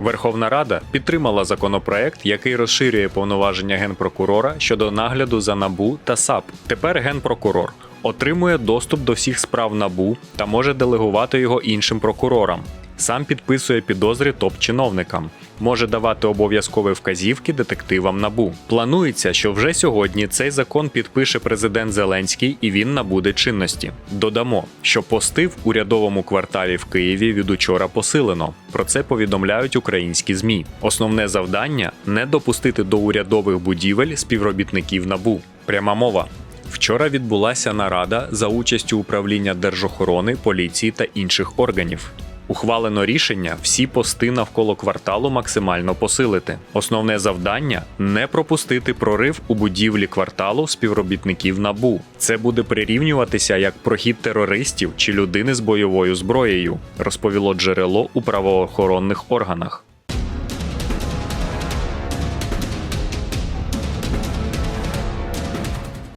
Верховна Рада підтримала законопроект, який розширює повноваження генпрокурора щодо нагляду за НАБУ та САП. Тепер генпрокурор отримує доступ до всіх справ НАБУ та може делегувати його іншим прокурорам. Сам підписує підозри топ-чиновникам, може давати обов'язкові вказівки детективам НАБУ. Планується, що вже сьогодні цей закон підпише президент Зеленський і він набуде чинності. Додамо, що пости в урядовому кварталі в Києві від учора посилено. Про це повідомляють українські змі. Основне завдання не допустити до урядових будівель співробітників НАБУ. Пряма мова. Вчора відбулася нарада за участю управління держохорони, поліції та інших органів. Ухвалено рішення всі пости навколо кварталу максимально посилити. Основне завдання не пропустити прорив у будівлі кварталу співробітників НАБУ. Це буде прирівнюватися як прохід терористів чи людини з бойовою зброєю, розповіло джерело у правоохоронних органах.